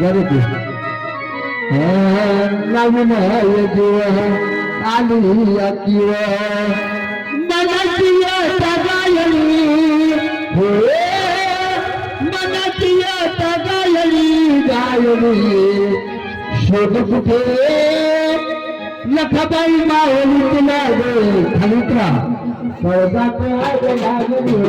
జరిపి నవీన యజువ ఆలియా కివ మనసియ తగాయలి హే మనసియ తగాయలి గాయలి శోభకుటే लखबाई माओली तुला गे खलित्रा पौधा तो आगे लागले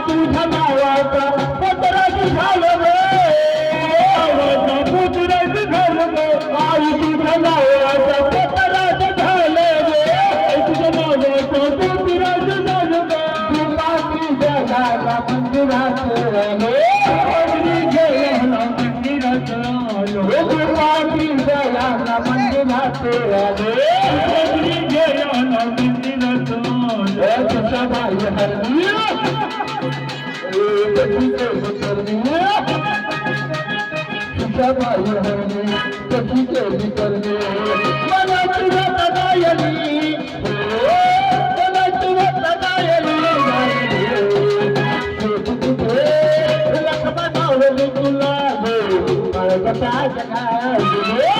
तुझ्या नावाचा पत्राची झालं गावाचा पुत्राची झालं आई तुझ्या नावाचा पत्राचं झालं तुझ्या नावाचा पुत्राचं झालं तुपाची जगाला मंदिरात मंदिरात तुपाची जगाला मंदिरात मंदिरात اے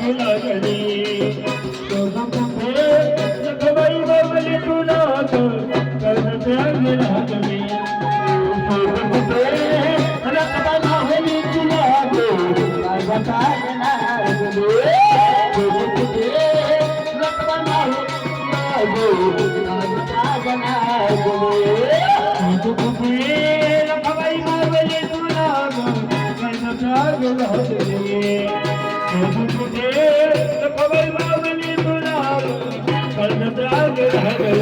ગુલા ગલી जाग रह गई